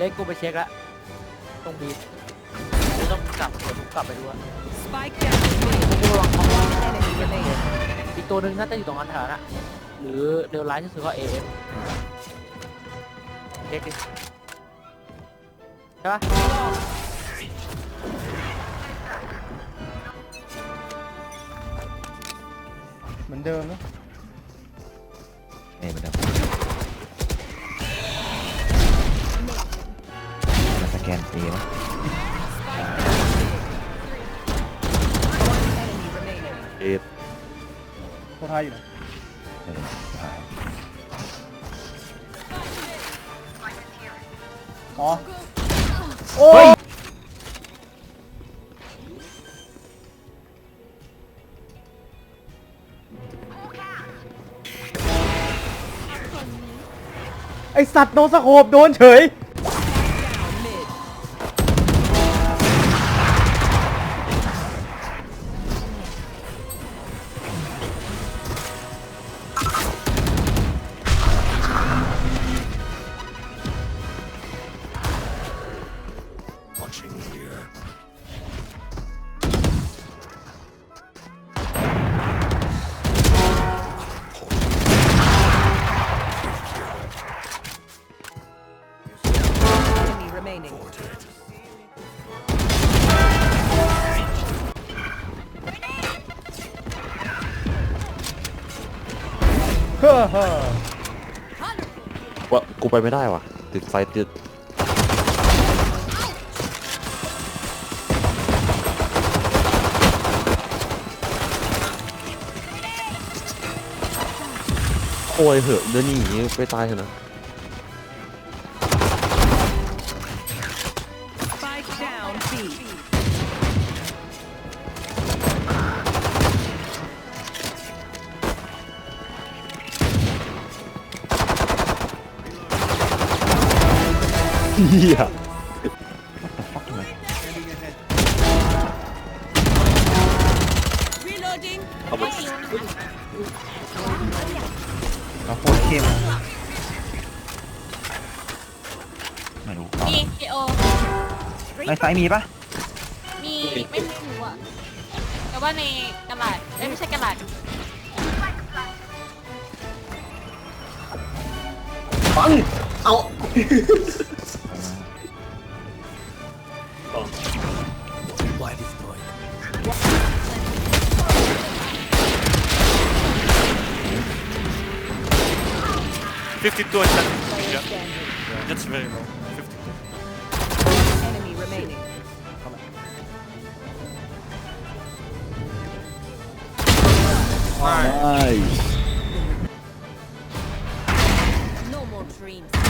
เล็กกูไปเช็คละตรงบีกูต้องกลับเดี๋ยวกูกลับไปดูอะ Spike down. กูลองเขา Enemy remaining. อีกตัวหนึ่งน่าจะอยู่ตรงอันแถวนั้นอะหรือเร็วร้ายที่สุดก็เอฟเช็คดิใช่ปะเหมือนเดิมนะเอ้ยมันเดิม นตีมั้ย Enemy remaining. เอ็ดโคตรท้ายอยู่นะเออหายอ๋อ โอ้ยไอสัตว์โดนสโคบโดนเฉย เฮ้อเฮ้อวะกูไปไม่ได้ว่ะ ติดไฟติดโอ้ยเหอะเดินหนีไปตายเถอะนะ เฮีย Reloading. เอาไปเราโคตรเข้มไม่รู้มีเอโอในไซส์มีปะมีไม่รู้อะแต่ว่าในกระดาษเอ้ยไม่ใช่กระดาษปังเอา Fifty-two attack. Yeah. yeah. That's very low. Fifty-two. Enemy remaining. Nice. No more dreams.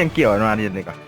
ยังเกี่ยวกันมาดีเลยก่อน